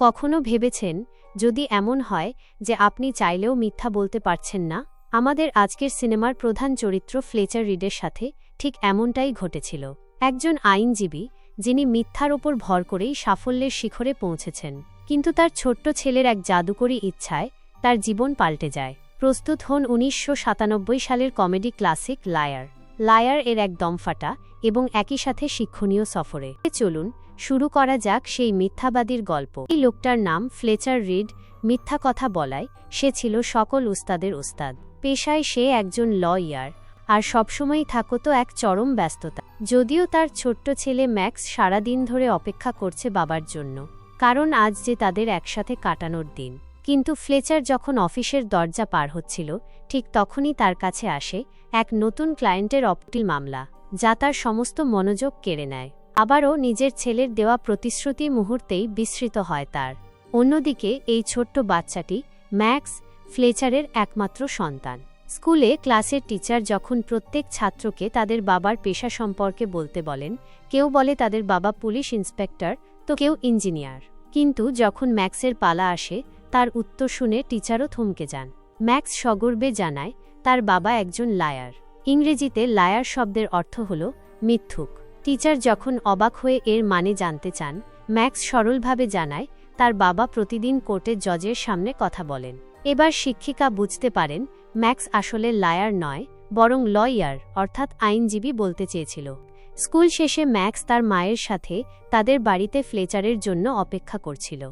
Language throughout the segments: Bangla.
কখনো ভেবেছেন, যদি এমন হয়, যে আপনি চাইলেও মিথ্যা বলতে পারছেন না? আমাদের আজকের সিনেমার প্রধান চরিত্র ফ্লেচার রিডের সাথে ঠিক এমনটাই ঘটেছিল। একজন আইনজীবী, যিনি মিথ্যার ওপর ভর করেই সাফল্যের শিখরে পৌঁছেছেন। কিন্তু তার ছোট্ট ছেলের এক জাদুকরী ইচ্ছায় তার জীবন পাল্টে যায়। প্রস্তুত হন উনিশশো সাতানব্বই সালের কমেডি ক্লাসিক লায়ার। লায়ার এর এক দমফাটা এবং একই সাথে শিক্ষণীয় সফরে। চলুন শুরু করা যাক সেই মিথ্যাবাদীর গল্প। এই লোকটার নাম ফ্লেচার রিড। মিথ্যা কথা বলায়, সে ছিল সকল উস্তাদের উস্তাদ। পেশায় সে একজন লয়ার, আর সবসময়ই থাকত এক চরম ব্যস্ততা। যদিও তার ছোট্ট ছেলে ম্যাক্স সারাদিন ধরে অপেক্ষা করছে বাবার জন্য, কারণ আজ যে তাদের একসাথে কাটানোর দিন। কিন্তু ফ্লেচার যখন অফিসের দরজা পার হচ্ছিল, ঠিক তখনই তার কাছে আসে এক নতুন ক্লায়েন্টের অপটিল মামলা, যা তার সমস্ত মনোযোগ কেড়ে নেয়। আবারও নিজের ছেলের দেওয়া প্রতিশ্রুতি মুহূর্তেই বিস্মৃত হয় তার। অন্যদিকে, এই ছোট্ট বাচ্চাটি ম্যাক্স ফ্লেচারের একমাত্র সন্তান। স্কুলে ক্লাসের টিচার যখন প্রত্যেক ছাত্রকে তাদের বাবার পেশা সম্পর্কে বলতে বলেন, কেউ বলে তাদের বাবা পুলিশ ইন্সপেক্টর, তো কেউ ইঞ্জিনিয়ার। কিন্তু যখন ম্যাক্সের পালা আসে, তার উত্তর শুনে টিচারও থমকে যান। ম্যাক্স সগর্বে জানায়, তার বাবা একজন লায়ার। ইংরেজিতে লায়ার শব্দের অর্থ হল মিথ্যুক। টিচার যখন অবাক হয়ে এর মানে জানতে চান, ম্যাক্স সরলভাবে জানায়, তার বাবা প্রতিদিন কোর্টে জজের সামনে কথা বলেন। এবার শিক্ষিকা বুঝতে পারেন, ম্যাক্স আসলে লায়ার নয়, বরং লয়ার, অর্থাৎ আইনজীবী বলতে চেয়েছিল। স্কুল শেষে ম্যাক্স তার মায়ের সাথে তাদের বাড়িতে ফ্লেচারের জন্য অপেক্ষা করছিল।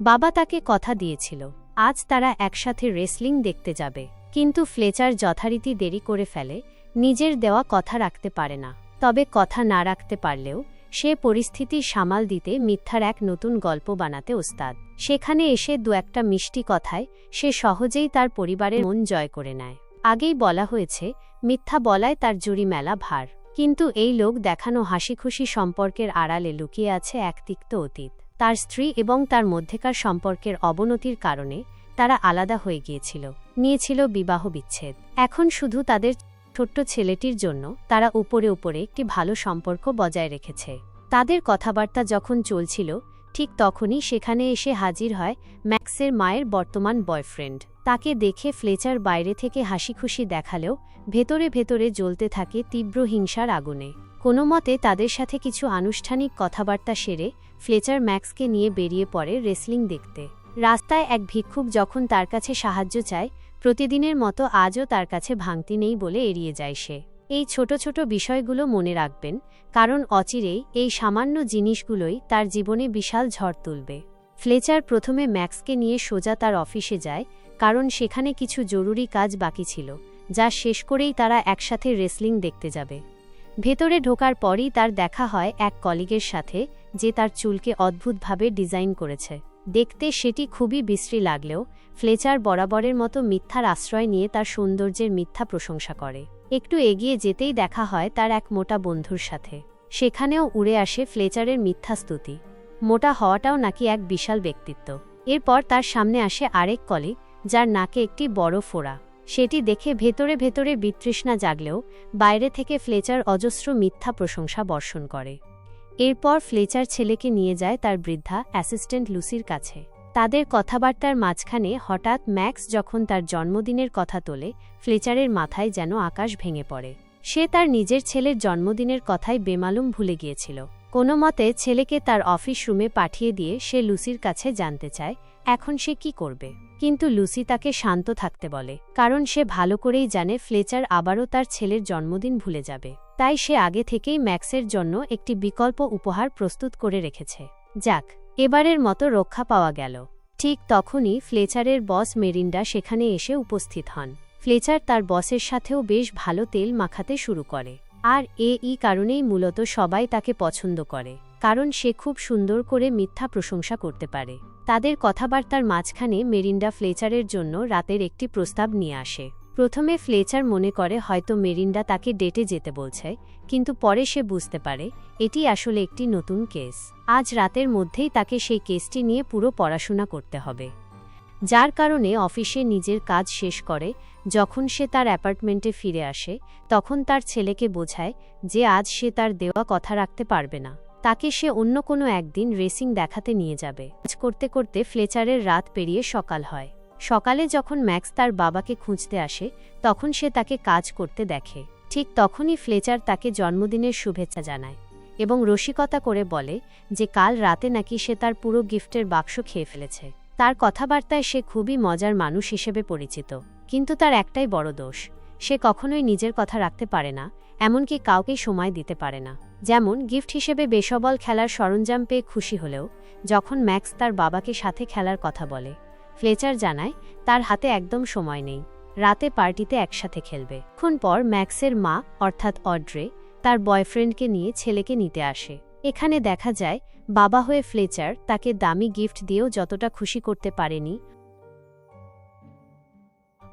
বাবা তাকে কথা দিয়েছিল, আজ তারা একসাথে রেসলিং দেখতে যাবে। কিন্তু ফ্লেচার যথারীতি দেরি করে ফেলে, নিজের দেওয়া কথা রাখতে পারে না। তবে কথা না রাখতে পারলেও সে পরিস্থিতি সামাল দিতে মিথ্যার এক নতুন গল্প বানাতে ওস্তাদ। সেখানে এসে দু একটা মিষ্টি কথায় সে সহজেই তার পরিবারের মন জয় করে নেয়। আগেই বলা হয়েছে, মিথ্যা বলায় তার জুড়ি মেলা ভার। কিন্তু এই লোক দেখানো হাসিখুশি সম্পর্কের আড়ালে লুকিয়ে আছে এক তিক্ত অতীত। তার স্ত্রী এবং তার মধ্যেকার সম্পর্কের অবনতির কারণে তারা আলাদা হয়ে গিয়েছিল। নিয়েছিল বিবাহ বিচ্ছেদ এখন শুধু তাদের ছোট্ট ছেলেটির জন্য তারা উপরে উপরে একটি ভালো সম্পর্ক বজায় রেখেছে। তাদের কথাবার্তা যখন চলছিল, ঠিক তখনই সেখানে এসে হাজির হয় ম্যাক্সের মায়ের বর্তমান বয়ফ্রেন্ড। তাকে দেখে ফ্লেচার বাইরে থেকে হাসি খুশি দেখালেও ভেতরে ভেতরে জ্বলতে থাকে তীব্র হিংসার আগুনে। কোনো মতে তাদের সাথে কিছু আনুষ্ঠানিক কথাবার্তা সেরে ফ্লেচার ম্যাক্সকে নিয়ে বেরিয়ে পড়ে রেসলিং দেখতে। রাস্তায় এক ভিক্ষুক যখন তার কাছে সাহায্য চায় প্রতিদিনের মতো আজও তার কাছে ভাঙতি নেই বলে এড়িয়ে যায় সে। এই ছোট ছোট বিষয়গুলো মনে রাখবেন, কারণ অচিরেই এই সামান্য জিনিসগুলোই তার জীবনে বিশাল ঝড় তুলবে। ফ্লেচার প্রথমে ম্যাক্সকে নিয়ে সোজা তার অফিসে যায়, কারণ সেখানে কিছু জরুরি কাজ বাকি ছিল, যা শেষ করেই তারা একসাথে রেসলিং দেখতে যাবে। ভেতরে ঢোকার পরই তার দেখা হয় এক কলিগের সাথে, যে তার চুলকে অদ্ভুতভাবে ডিজাইন করেছে। দেখতে সেটি খুবই বিশ্রী লাগলেও, ফ্লেচার বরাবরের মতো মিথ্যার আশ্রয় নিয়ে তার সৌন্দর্যের মিথ্যা প্রশংসা করে। একটু এগিয়ে যেতেই দেখা হয় তার এক মোটা বন্ধুর সাথে। সেখানেও উড়ে আসে ফ্লেচারের মিথ্যা স্তুতি। মোটা হওয়াটাও নাকি এক বিশাল ব্যক্তিত্ব। এরপর তার সামনে আসে আরেক কলিগ যার নাকে একটি বড় ফোড়া। সেটি দেখে ভেতরে ভেতরে বিতৃষ্ণা জাগলেও, বাইরে থেকে ফ্লেচার অজস্র মিথ্যা প্রশংসা বর্ষণ করে। এরপর ফ্লেচার ছেলেকে নিয়ে যায় তার বৃদ্ধা, অ্যাসিস্ট্যান্ট লুসির কাছে। তাদের কথাবার্তার মাঝখানে হঠাৎ ম্যাক্স যখন তার জন্মদিনের কথা তোলে, ফ্লেচারের মাথায় যেন আকাশ ভেঙে পড়ে। সে তার নিজের ছেলের জন্মদিনের কথাই বেমালুম ভুলে গিয়েছিল। কোনো মতে ছেলেকে তার অফিস রুমে পাঠিয়ে দিয়ে সে লুসির কাছে জানতে চায়, এখন সে কি করবে। কিন্তু লুসি তাকে শান্ত থাকতে বলে, কারণ সে ভালো করেই জানে ফ্লেচার আবারও তার ছেলের জন্মদিন ভুলে যাবে। তাই সে আগে থেকেই ম্যাক্সের জন্য একটি বিকল্প উপহার প্রস্তুত করে রেখেছে। যাক, এবারের মতো রক্ষা পাওয়া গেল। ঠিক তখনই ফ্লেচারের বস মেরিন্ডা সেখানে এসে উপস্থিত হন। ফ্লেচার তার বসের সাথেও বেশ ভালো তেল মাখাতে শুরু করে। আর এ ই কারণেই মূলত সবাই তাকে পছন্দ করে। কারণ সে খুব সুন্দর করে মিথ্যা প্রশংসা করতে পারে। তাদের কথাবার্তার মাঝখানে মেরিন্ডা ফ্লেচারের জন্য রাতের একটি প্রস্তাব নিয়ে আসে। প্রথমে ফ্লেচার মনে করে হয়তো মেরিন্ডা তাকে ডেটে যেতে বলছে, কিন্তু পরে সে বুঝতে পারে, এটি আসলে একটি নতুন কেস। আজ রাতের মধ্যেই তাকে সেই কেসটি নিয়ে পুরো পড়াশোনা করতে হবে। যার কারণে অফিসে নিজের কাজ শেষ করে, যখন সে তার অ্যাপার্টমেন্টে ফিরে আসে, তখন তার ছেলেকে বোঝায় যে আজ সে তার দেওয়া কথা রাখতে পারবে না। তাকে সে অন্য কোনো একদিন রেসিং দেখাতে নিয়ে যাবে। কাজ করতে করতে ফ্লেচারের রাত পেরিয়ে সকাল হয়। সকালে যখন ম্যাক্স তার বাবাকে খুঁজতে আসে, তখন সে তাকে কাজ করতে দেখে। ঠিক তখনই ফ্লেচার তাকে জন্মদিনের শুভেচ্ছা জানায় এবং রসিকতা করে বলে যে কাল রাতে নাকি সে তার পুরো গিফটের বাক্স খেয়ে ফেলেছে। তার কথাবার্তায় সে খুবই মজার মানুষ হিসেবে পরিচিত, কিন্তু তার একটাই বড় দোষ। সে কখনোই নিজের কথা রাখতে পারে না, এমনকি কাউকেই সময় দিতে পারে না। যেমন, গিফট হিসেবে বেসবল খেলার সরঞ্জাম পেয়ে খুশি হলেও, যখন ম্যাক্স তার বাবাকে সাথে খেলার কথা বলে, ফ্লেচার জানায়, তার হাতে একদম সময় নেই। রাতে পার্টিতে একসাথে খেলবে। ক্ষণ পর ম্যাক্সের মা, অর্থাৎ অড্রে, তার বয়ফ্রেন্ডকে নিয়ে ছেলেকে নিতে আসে। এখানে দেখা যায়, বাবা হয়ে ফ্লেচার তাকে দামি গিফট দিয়েও যতটা খুশি করতে পারেনি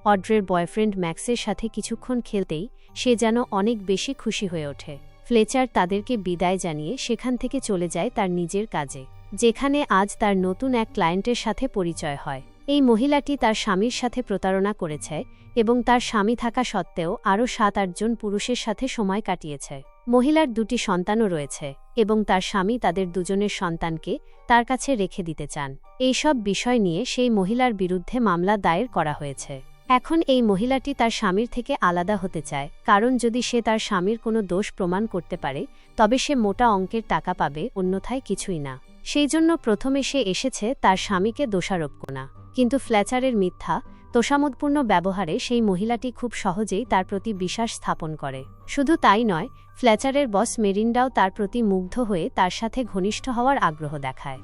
অড্রের বয়ফ্রেন্ড ম্যাক্সের সাথে কিছুক্ষণ খেলতেই সে যেন অনেক বেশি খুশি হয়ে ওঠে। ফ্লেচার তাদেরকে বিদায় জানিয়ে সেখান থেকে চলে যায় তার নিজের কাজে, যেখানে আজ তার নতুন এক ক্লায়েন্টের সাথে পরিচয় হয়। এই মহিলাটি তার স্বামীর সাথে প্রতারণা করেছে এবং তার স্বামী থাকা সত্ত্বেও আরও সাত আটজন পুরুষের সাথে সময় কাটিয়েছে। মহিলার দুটি সন্তানও রয়েছে এবং তার স্বামী তাদের দুজনের সন্তানকে তার কাছে রেখে দিতে চান। এইসব বিষয় নিয়ে সেই মহিলার বিরুদ্ধে মামলা দায়ের করা হয়েছে। এখন এই মহিলাটি তার স্বামীর থেকে আলাদা হতে চায়, কারণ যদি সে তার স্বামীর কোনো দোষ প্রমাণ করতে পারে, তবে সে মোটা অঙ্কের টাকা পাবে, অন্যথায় কিছুই না। সেই জন্য প্রথমে সে এসেছে তার স্বামীকে দোষারোপ কোনা কিন্তু ফ্ল্যাচারের মিথ্যা, তোষামোদপূর্ণ ব্যবহারে সেই মহিলাটি খুব সহজেই তার প্রতি বিশ্বাস স্থাপন করে। শুধু তাই নয়, ফ্ল্যাচারের বস মেরিন্ডাও তার প্রতি মুগ্ধ হয়ে তার সাথে ঘনিষ্ঠ হওয়ার আগ্রহ দেখায়।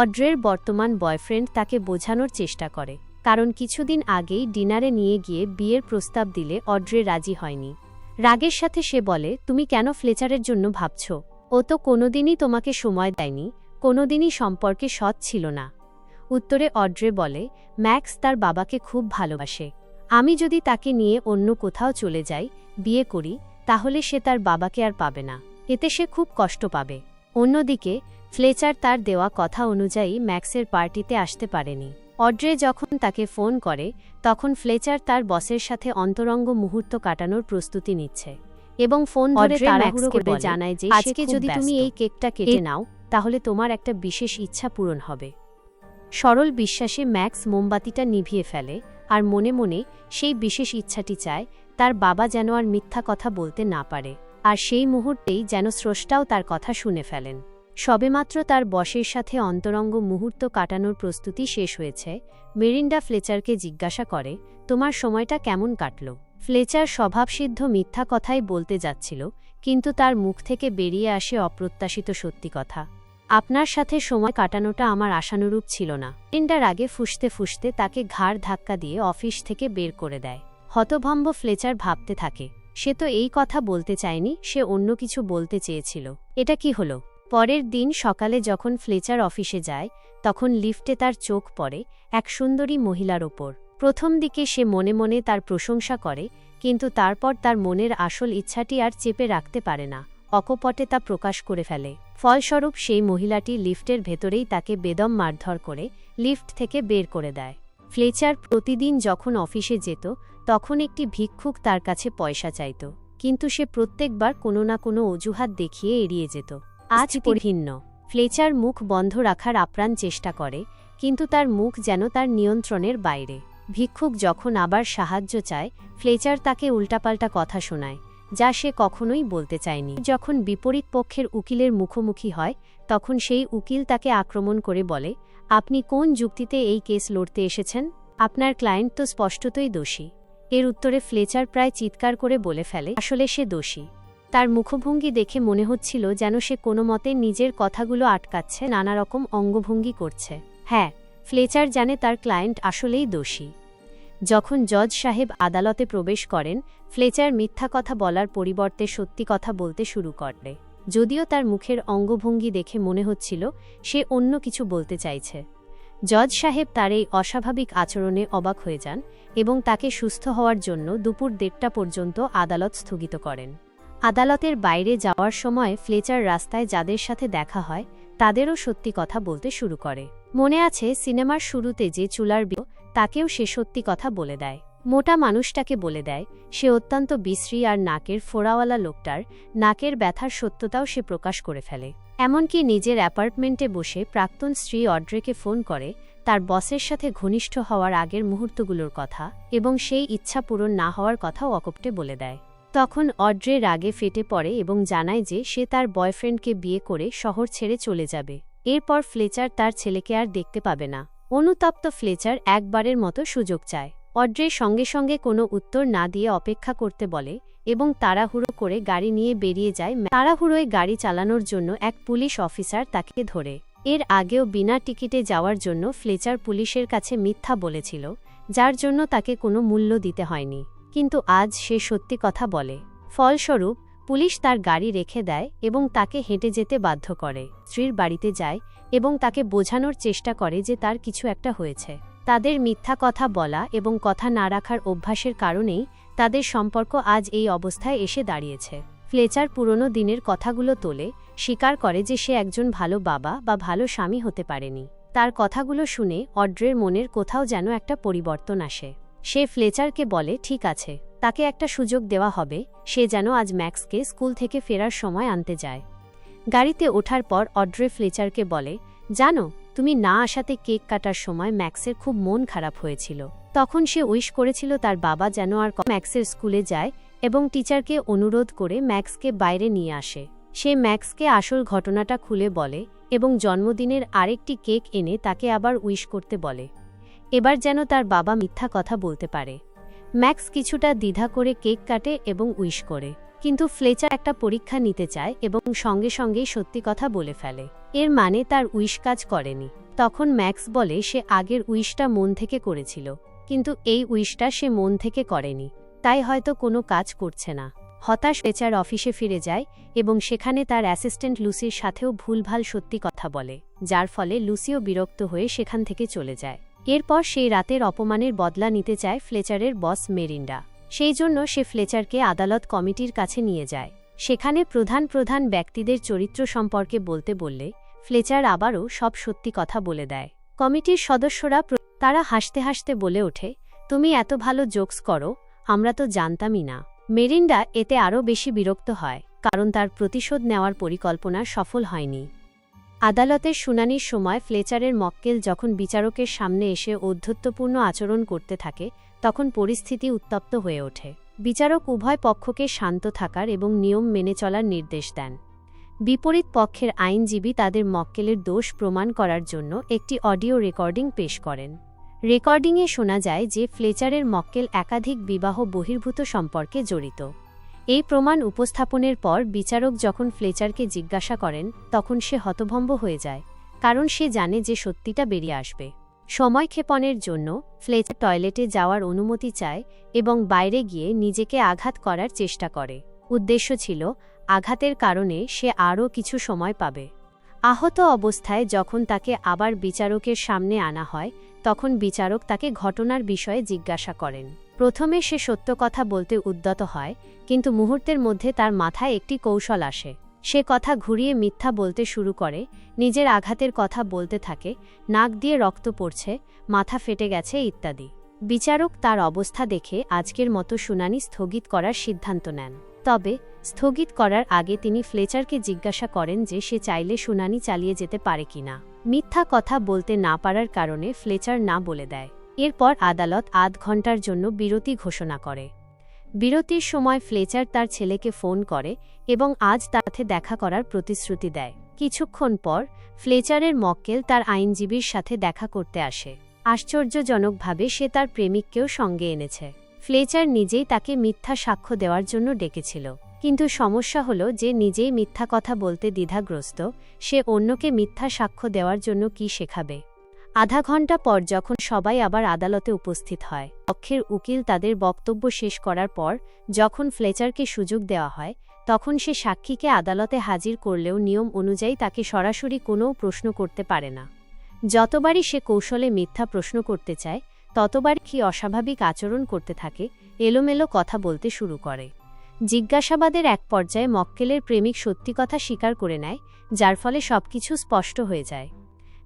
অড্রের বর্তমান বয়ফ্রেন্ড তাকে বোঝানোর চেষ্টা করে। কারণ কিছুদিন আগেই ডিনারে নিয়ে গিয়ে বিয়ের প্রস্তাব দিলে অড্রে রাজি হয়নি। রাগের সাথে সে বলে, তুমি কেন ফ্লেচারের জন্য ভাবছ? ও তো কোনোদিনই তোমাকে সময় দেয়নি, কোনোদিনই সম্পর্কে সৎ ছিল না। উত্তরে অড্রে বলে, ম্যাক্স তার বাবাকে খুব ভালোবাসে। আমি যদি তাকে নিয়ে অন্য কোথাও চলে যাই, বিয়ে করি, তাহলে সে তার বাবাকে আর পাবে না। এতে সে খুব কষ্ট পাবে। অন্যদিকে, ফ্লেচার তার দেওয়া কথা অনুযায়ী ম্যাক্সের পার্টিতে আসতে পারেনি। অড্রে যখন তাকে ফোন করে তখন ফ্লেচার তার বসের সাথে অন্তরঙ্গ মুহূর্ত কাটানোর প্রস্তুতি নিচ্ছে এবং ফোন ধরে তাড়াহুড়ো করে জানায় যে "আজকে আজকে যদি তুমি এই কেকটা কেটে নাও তাহলে তোমার একটা বিশেষ ইচ্ছা পূরণ হবে। সরল বিশ্বাসে ম্যাক্স মোমবাতিটা নিভিয়ে ফেলে আর মনে মনে সেই বিশেষ ইচ্ছাটি চায় তার বাবা যেন আর মিথ্যা কথা বলতে না পারে। আর সেই মুহূর্তেই যেন স্রষ্টাও তার কথা শুনে ফেলেন। সবেমাত্র তার বসের সাথে অন্তরঙ্গ মুহূর্ত কাটানোর প্রস্তুতি শেষ হয়েছে, মেরিন্ডা ফ্লেচারকে জিজ্ঞাসা করে, তোমার সময়টা কেমন কাটল? ফ্লেচার স্বভাবসিদ্ধ মিথ্যা কথাই বলতে যাচ্ছিল, কিন্তু তার মুখ থেকে বেরিয়ে আসে অপ্রত্যাশিত সত্যি কথা। আপনার সাথে সময় কাটানোটা আমার আশানুরূপ ছিল না। মেরিন্ডার আগে ফুসতে ফুসতে তাকে ঘাড় ধাক্কা দিয়ে অফিস থেকে বের করে দেয়। হতভম্ব ফ্লেচার ভাবতে থাকে, সে তো এই কথা বলতে চায়নি, সে অন্য কিছু বলতে চেয়েছিল। এটা কি হলো? পরের দিন সকালে যখন ফ্লেচার অফিসে যায়, তখন লিফটে তার চোখ পড়ে এক সুন্দরী মহিলার ওপর। প্রথম দিকে সে মনে মনে তার প্রশংসা করে, কিন্তু তারপর তার মনের আসল ইচ্ছাটি আর চেপে রাখতে পারে না, অকপটে তা প্রকাশ করে ফেলে। ফলস্বরূপ সেই মহিলাটি লিফটের ভেতরেই তাকে বেদম মারধর করে লিফট থেকে বের করে দেয়। ফ্লেচার প্রতিদিন যখন অফিসে যেত, তখন একটি ভিক্ষুক তার কাছে পয়সা চাইত, কিন্তু সে প্রত্যেকবার কোনো না কোনো অজুহাত দেখিয়ে এড়িয়ে যেত। আজ ভিন্ন ফ্লেচার মুখ বন্ধ রাখার আপ্রাণ চেষ্টা করে কিন্তু তার মুখ যেন তার নিয়ন্ত্রণের বাইরে। ভিক্ষুক যখন আবার সাহায্য চায় ফ্লেচার তাকে উল্টাপাল্টা কথা শোনায় যা সে কখনোই বলতে চায়নি। যখন বিপরীত পক্ষের উকিলের মুখোমুখি হয় তখন সেই উকিল তাকে আক্রমণ করে বলে আপনি কোন যুক্তিতে এই কেস লড়তে এসেছেন? আপনার ক্লায়েন্ট তো স্পষ্টতই দোষী। এর উত্তরে ফ্লেচার প্রায় চিৎকার করে বলে ফেলে আসলে সে দোষী। তার মুখভঙ্গি দেখে মনে হচ্ছিল যেন সে কোনো মতে নিজের কথাগুলো আটকাচ্ছে নানা রকম অঙ্গভঙ্গি করছে। হ্যাঁ ফ্লেচার জানে তার ক্লায়েন্ট আসলেই দোষী। যখন জজ সাহেব আদালতে প্রবেশ করেন, ফ্লেচার মিথ্যা কথা বলার পরিবর্তে সত্যি কথা বলতে শুরু করে যদিও তার মুখের অঙ্গভঙ্গি দেখে মনে হচ্ছিল সে অন্য কিছু বলতে চাইছে। জজ সাহেব তার এই অস্বাভাবিক আচরণে অবাক হয়ে যান এবং তাকে সুস্থ হওয়ার জন্য দুপুর দেড়টা পর্যন্ত আদালত স্থগিত করেন। আদালতের বাইরে যাওয়ার সময় ফ্লেচার রাস্তায় যাদের সাথে দেখা হয়, তাদেরও সত্যি কথা বলতে শুরু করে। মনে আছে সিনেমার শুরুতে যে চুলার বিয়ে তাকেও সে সত্যি কথা বলে দেয়। মোটা মানুষটাকে বলে দেয়, সে অত্যন্ত বিশ্রী আর নাকের ফোড়াওয়ালা লোকটার, নাকের ব্যথার সত্যতাও সে প্রকাশ করে ফেলে। এমনকি নিজের অ্যাপার্টমেন্টে বসে প্রাক্তন স্ত্রী অড্রেকে ফোন করে, তার বসের সাথে ঘনিষ্ঠ হওয়ার আগের মুহূর্তগুলোর কথা এবং সেই ইচ্ছা পূরণ না হওয়ার কথাও অকপটে বলে দেয়। তখন অড্রে রাগে ফেটে পড়ে এবং জানায় যে সে তার বয়ফ্রেন্ডকে বিয়ে করে শহর ছেড়ে চলে যাবে। এরপর ফ্লেচার তার ছেলেকে আর দেখতে পাবে না। অনুতপ্ত ফ্লেচার একবারের মতো সুযোগ চায়। অড্রে সঙ্গে সঙ্গে কোনো উত্তর না দিয়ে অপেক্ষা করতে বলে এবং তাড়াহুড়ো করে গাড়ি নিয়ে বেরিয়ে যায় তাড়াহুড়োয় গাড়ি চালানোর জন্য এক পুলিশ অফিসার তাকে ধরে। এর আগেও বিনা টিকিটে যাওয়ার জন্য ফ্লেচার পুলিশের কাছে মিথ্যা বলেছিল, যার জন্য তাকে কোনো মূল্য দিতে হয়নি। কিন্তু আজ সে সত্যি কথা বলে। ফলস্বরূপ, পুলিশ তার গাড়ি রেখে দেয় এবং তাকে হেঁটে যেতে বাধ্য করে। স্ত্রীর বাড়িতে যায় এবং তাকে বোঝানোর চেষ্টা করে যে তার কিছু একটা হয়েছে। তাদের মিথ্যা কথা বলা এবং কথা না রাখার অভ্যাসের কারণেই তাদের সম্পর্ক আজ এই অবস্থায় এসে দাঁড়িয়েছে। ফ্লেচার পুরনো দিনের কথাগুলো তোলে, স্বীকার করে যে সে একজন ভালো বাবা বা ভালো স্বামী হতে পারেনি। তার কথাগুলো শুনে অড্রের মনের কোথাও যেন একটা পরিবর্তন আসে। সে ফ্লেচারকে বলে, ঠিক আছে, তাকে একটা সুযোগ দেওয়া হবে, সে যেন আজ ম্যাক্সকে স্কুল থেকে ফেরার সময় আনতে যায়। গাড়িতে ওঠার পর অড্রে ফ্লেচারকে বলে, জানো, তুমি না আসাতে কেক কাটার সময় ম্যাক্সের খুব মন খারাপ হয়েছিল। তখন সে উইশ করেছিল তার বাবা যেন আর ম্যাক্সের স্কুলে যায় এবং টিচারকে অনুরোধ করে ম্যাক্সকে বাইরে নিয়ে আসে। সে ম্যাক্সকে আসল ঘটনাটা খুলে বলে এবং জন্মদিনের আরেকটি কেক এনে তাকে আবার উইশ করতে বলে। এবার যেন তার বাবা মিথ্যা কথা বলতে পারে। ম্যাক্স কিছুটা দ্বিধা করে কেক কাটে এবং উইশ করে। কিন্তু ফ্লেচার একটা পরীক্ষা নিতে চায় এবং সঙ্গে সঙ্গেই সত্যি কথা বলে ফেলে। এর মানে তার উইশ কাজ করেনি। তখন ম্যাক্স বলে, সে আগের উইশটা মন থেকে করেছিল। কিন্তু এই উইশটা সে মন থেকে করেনি। তাই হয়তো কোনো কাজ করছে না। হতাশ ফ্লেচার অফিসে ফিরে যায় এবং সেখানে তার অ্যাসিস্ট্যান্ট লুসির সাথেও ভুলভাল সত্যি কথা বলে, যার ফলে লুসিও বিরক্ত হয়ে সেখান থেকে চলে যায়। এরপর সেই রাতের অপমানের বদলা নিতে চায় ফ্লেচারের বস মেরিন্ডা। সেই জন্য সে ফ্লেচারকে আদালত কমিটির কাছে নিয়ে যায়। সেখানে প্রধান প্রধান ব্যক্তিদের চরিত্র সম্পর্কে বলতে বললে ফ্লেচার আবারও সব সত্যি কথা বলে দেয়। কমিটির সদস্যরা তারা হাসতে হাসতে বলে ওঠে, তুমি এত ভালো জোকস করো, আমরা তো জানতামই না। মেরিন্ডা এতে আরও বেশি বিরক্ত হয়, কারণ তার প্রতিশোধ নেওয়ার পরিকল্পনা সফল হয়নি। আদালতের শুনানির সময় ফ্লেচারের মক্কেল যখন বিচারকের সামনে এসে ঔদ্ধত্যপূর্ণ আচরণ করতে থাকে, তখন পরিস্থিতি উত্তপ্ত হয়ে ওঠে। বিচারক উভয় পক্ষকে শান্ত থাকার এবং নিয়ম মেনে চলার নির্দেশ দেন। বিপরীত পক্ষের আইনজীবী তাদের মক্কেলের দোষ প্রমাণ করার জন্য একটি অডিও রেকর্ডিং পেশ করেন। রেকর্ডিংয়ে শোনা যায় যে, ফ্লেচারের মক্কেল একাধিক বিবাহ বহির্ভূত সম্পর্কে জড়িত। এই প্রমাণ উপস্থাপনের পর বিচারক যখন ফ্লেচারকে জিজ্ঞাসা করেন, তখন সে হতভম্ব হয়ে যায়, কারণ সে জানে যে সত্যিটা বেরিয়ে আসবে। সময়ক্ষেপণের জন্য ফ্লেচার টয়লেটে যাওয়ার অনুমতি চায় এবং বাইরে গিয়ে নিজেকে আঘাত করার চেষ্টা করে। উদ্দেশ্য ছিল, আঘাতের কারণে সে আরও কিছু সময় পাবে। আহত অবস্থায় যখন তাকে আবার বিচারকের সামনে আনা হয়, তখন বিচারক তাকে ঘটনার বিষয়ে জিজ্ঞাসা করেন। প্রথমে সে সত্য কথা বলতে উদ্যত হয়, কিন্তু মুহূর্তের মধ্যে তার মাথায় একটি কৌশল আসে। সে কথা ঘুরিয়ে মিথ্যা বলতে শুরু করে, নিজের আঘাতের কথা বলতে থাকে, নাক দিয়ে রক্ত পড়ছে, মাথা ফেটে গেছে ইত্যাদি। বিচারক তার অবস্থা দেখে আজকের মতো শুনানি স্থগিত করার সিদ্ধান্ত নেন। তবে, স্থগিত করার আগে তিনি ফ্লেচারকে জিজ্ঞাসা করেন যে সে চাইলে শুনানি চালিয়ে যেতে পারে কিনা। মিথ্যা কথা বলতে না পারার কারণে ফ্লেচার না বলে দেয়। এরপর আদালত আধ ঘণ্টার জন্য বিরতি ঘোষণা করে। বিরতির সময় ফ্লেচার তার ছেলেকে ফোন করে এবং আজ তাতে দেখা করার প্রতিশ্রুতি দেয়। কিছুক্ষণ পর ফ্লেচারের মক্কেল তার আইনজীবীর সাথে দেখা করতে আসে। আশ্চর্যজনকভাবে সে তার প্রেমিককেও সঙ্গে এনেছে। ফ্লেচার নিজেই তাকে মিথ্যা সাক্ষ্য দেওয়ার জন্য ডেকেছিল। কিন্তু সমস্যা হল যে নিজেই মিথ্যা কথা বলতে দ্বিধাগ্রস্ত, সে অন্যকে মিথ্যা সাক্ষ্য দেওয়ার জন্য কি শেখাবে? আধা ঘণ্টা পর যখন সবাই আবার আদালতে উপস্থিত হয়, পক্ষের উকিল তাদের বক্তব্য শেষ করার পর যখন ফ্লেচারকে সুযোগ দেওয়া হয়, তখন সে সাক্ষীকে আদালতে হাজির করলেও নিয়ম অনুযায়ী তাকে সরাসরি কোনো প্রশ্ন করতে পারে না। যতবারই সে কৌশলে মিথ্যা প্রশ্ন করতে চায় ততবার কি অস্বাভাবিক আচরণ করতে থাকে, এলোমেলো কথা বলতে শুরু করে। জিজ্ঞাসাবাদের এক পর্যায়ে মক্কেলের প্রেমিক সত্যি কথা স্বীকার করে নেয়, যার ফলে সবকিছু স্পষ্ট হয়ে যায়।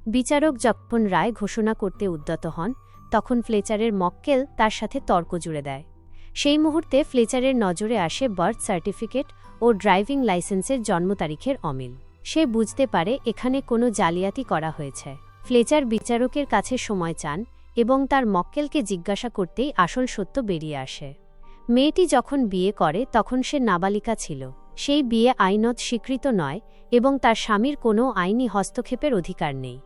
বিচারক যখন রায় ঘোষণা করতে উদ্যত হন, তখন ফ্লেচারের মক্কেল তার সাথে তর্ক জুড়ে দেয়। সেই মুহূর্তে ফ্লেচারের নজরে আসে বার্থ সার্টিফিকেট ও ড্রাইভিং লাইসেন্সের জন্ম তারিখের অমিল। সে বুঝতে পারে এখানে কোনো জালিয়াতি করা হয়েছে। ফ্লেচার বিচারকের কাছে সময় চান এবং তার মক্কেলকে জিজ্ঞাসা করতেই আসল সত্য বেরিয়ে আসে। মেয়েটি যখন বিয়ে করে তখন সে নাবালিকা ছিল। সেই বিয়ে আইনত স্বীকৃত নয় এবং তার স্বামীর কোনো আইনি হস্তক্ষেপের অধিকার নেই।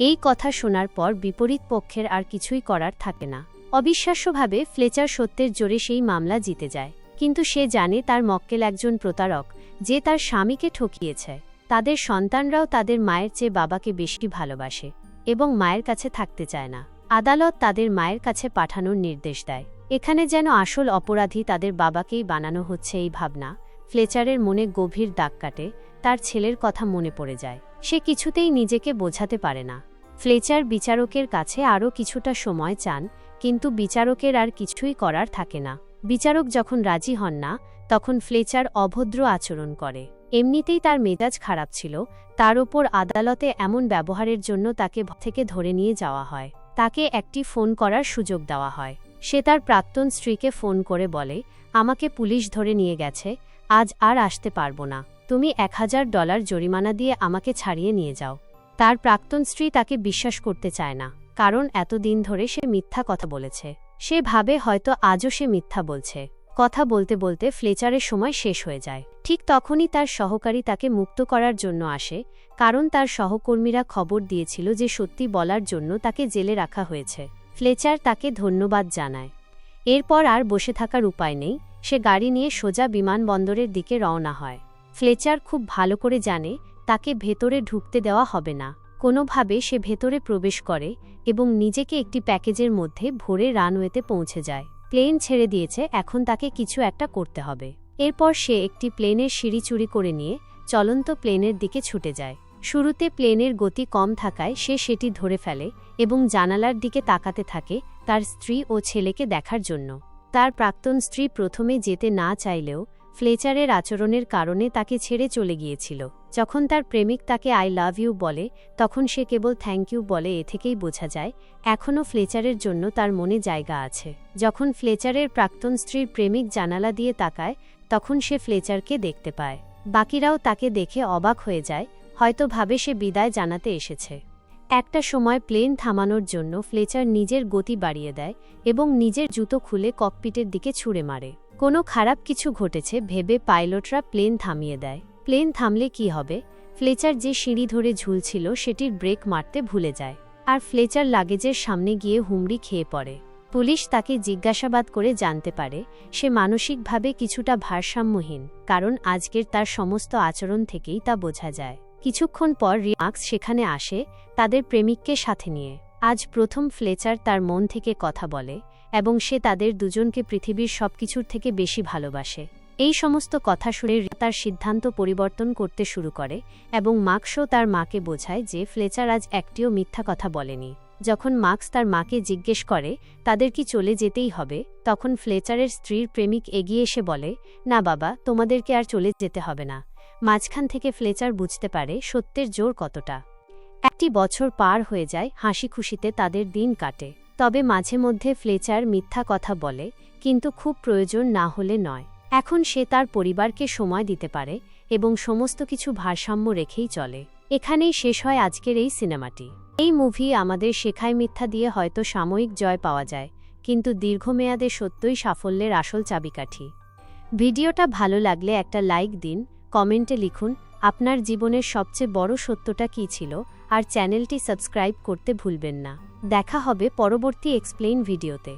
এই কথা শোনার পর বিপরীত পক্ষের আর কিছুই করার থাকে না। অবিশ্বাস্যভাবে ফ্লেচার সত্যের জোরে সেই মামলা জিতে যায়। কিন্তু সে জানে তার মক্কেল একজন প্রতারক, যে তার স্বামীকে ঠকিয়েছে। তাদের সন্তানরাও তাদের মায়ের চেয়ে বাবাকে বেশি ভালোবাসে এবং মায়ের কাছে থাকতে চায় না। আদালত তাদের মায়ের কাছে পাঠানোর নির্দেশ দেয়। এখানে যেন আসল অপরাধী তাদের বাবাকেই বানানো হচ্ছে এই ভাবনা, ফ্লেচারের মনে গভীর দাগ কাটে, তার ছেলের কথা মনে পড়ে যায়। সে কিছুতেই নিজেকে বোঝাতে পারে না। ফ্লেচার বিচারকের কাছে আরও কিছুটা সময় চান, কিন্তু বিচারকের আর কিছুই করার থাকে না। বিচারক যখন রাজি হন না, তখন ফ্লেচার অভদ্র আচরণ করে। এমনিতেই তার মেজাজ খারাপ ছিল, তার ওপর আদালতে এমন ব্যবহারের জন্য তাকে থেকে ধরে নিয়ে যাওয়া হয়। তাকে একটি ফোন করার সুযোগ দেওয়া হয়। সে তার প্রাক্তন স্ত্রীকে ফোন করে বলে, আমাকে পুলিশ ধরে নিয়ে গেছে, আজ আর আসতে পারব না। তুমি এক হাজার ডলার জরিমানা দিয়ে আমাকে ছাড়িয়ে নিয়ে যাও। তার প্রাক্তন স্ত্রী তাকে বিশ্বাস করতে চায় না, কারণ এতদিন ধরে সে মিথ্যা কথা বলেছে। সে ভাবে হয়তো আজও সে মিথ্যা বলছে। কথা বলতে বলতে ফ্লেচারের সময় শেষ হয়ে যায়। ঠিক তখনই তার সহকারী তাকে মুক্ত করার জন্য আসে, কারণ তার সহকর্মীরা খবর দিয়েছিল যে সত্যি বলার জন্য তাকে জেলে রাখা হয়েছে। ফ্লেচার তাকে ধন্যবাদ জানায়। এরপর আর বসে থাকার উপায় নেই, সে গাড়ি নিয়ে সোজা বিমানবন্দরের দিকে রওনা হয়। ফ্লেচার খুব ভালো করে জানে তাকে ভেতরে ঢুকতে দেওয়া হবে না। কোনোভাবে সে ভেতরে প্রবেশ করে এবং নিজেকে একটি প্যাকেজের মধ্যে ভরে রানওয়েতে পৌঁছে যায়। প্লেন ছেড়ে দিয়েছে, এখন তাকে কিছু একটা করতে হবে। এরপর সে একটি প্লেনের সিঁড়ি চুরি করে নিয়ে চলন্ত প্লেনের দিকে ছুটে যায়। শুরুতে প্লেনের গতি কম থাকায় সে সেটি ধরে ফেলে এবং জানালার দিকে তাকাতে থাকে তার স্ত্রী ও ছেলেকে দেখার জন্য। তার প্রাক্তন স্ত্রী প্রথমে যেতে না চাইলেও ফ্লেচারের আচরণের কারণে তাকে ছেড়ে চলে গিয়েছিল। যখন তার প্রেমিক তাকে আই লাভ ইউ বলে, তখন সে কেবল থ্যাংক ইউ বলে এ থেকেই বোঝা যায়, এখনও ফ্লেচারের জন্য তার মনে জায়গা আছে। যখন ফ্লেচারের প্রাক্তন স্ত্রীর প্রেমিক জানালা দিয়ে তাকায়, তখন সে ফ্লেচারকে দেখতে পায়। বাকিরাও তাকে দেখে অবাক হয়ে যায়, হয়তো ভাবে সে বিদায় জানাতে এসেছে। একটা সময় প্লেন থামানোর জন্য ফ্লেচার নিজের গতি বাড়িয়ে দেয় এবং নিজের জুতো খুলে ককপিটের দিকে ছুঁড়ে মারে। কোনো খারাপ কিছু ঘটেছে, ভেবে পাইলটরা প্লেন থামিয়ে দেয়। প্লেন থামলে কি হবে? ফ্লেচার যে সিঁড়ি ধরে ঝুলছিল, সেটির ব্রেক মারতে ভুলে যায়। আর ফ্লেচার লাগেজের সামনে গিয়ে হুমড়ি খেয়ে পড়ে। পুলিশ তাকে জিজ্ঞাসাবাদ করে জানতে পারে, সে মানসিকভাবে কিছুটা ভারসাম্যহীন, কারণ আজকের তার সমস্ত আচরণ থেকেই তা বোঝা যায়। কিছুক্ষণ পর রিমাক্স সেখানে আসে, তাদের প্রেমিককে সাথে নিয়ে। আজ প্রথম ফ্লেচার তার মন থেকে কথা বলে এবং সে তাদের দুজনকে পৃথিবীর সবকিছুর থেকে বেশি ভালোবাসে। এই সমস্ত কথা শুনে তার সিদ্ধান্ত পরিবর্তন করতে শুরু করে এবং মার্কসও তার মাকে বোঝায় যে ফ্লেচার আজ একটিও মিথ্যা কথা বলেনি। যখন মার্কস তার মাকে জিজ্ঞেস করে, তাদের কি চলে যেতেই হবে? তখন ফ্লেচারের স্ত্রীর প্রেমিক এগিয়ে এসে বলে, না বাবা, তোমাদেরকে আর চলে যেতে হবে না। মাঝখান থেকে ফ্লেচার বুঝতে পারে সত্যের জোর কতটা। একটি বছর পার হয়ে যায় হাসি খুশিতে তাদের দিন কাটে। তবে মাঝে মধ্যে ফ্লেচার মিথ্যা কথা বলে, কিন্তু খুব প্রয়োজন না হলে নয়। এখন সে তার পরিবারকে সময় দিতে পারে এবং সমস্ত কিছু ভারসাম্য রেখেই চলে। এখানেই শেষ হয় আজকের এই সিনেমাটি। এই মুভি আমাদের শেখায় মিথ্যা দিয়ে হয়তো সাময়িক জয় পাওয়া যায়, কিন্তু দীর্ঘমেয়াদে সত্যই সাফল্যের আসল চাবিকাঠি। ভিডিওটা ভালো লাগলে একটা লাইক দিন, কমেন্টে লিখুন, আপনার জীবনের সবচেয়ে বড় সত্যটা কী ছিল আর চ্যানেলটি সাবস্ক্রাইব করতে ভুলবেন না। দেখা হবে পরবর্তী এক্সপ্লেইন ভিডিওতে।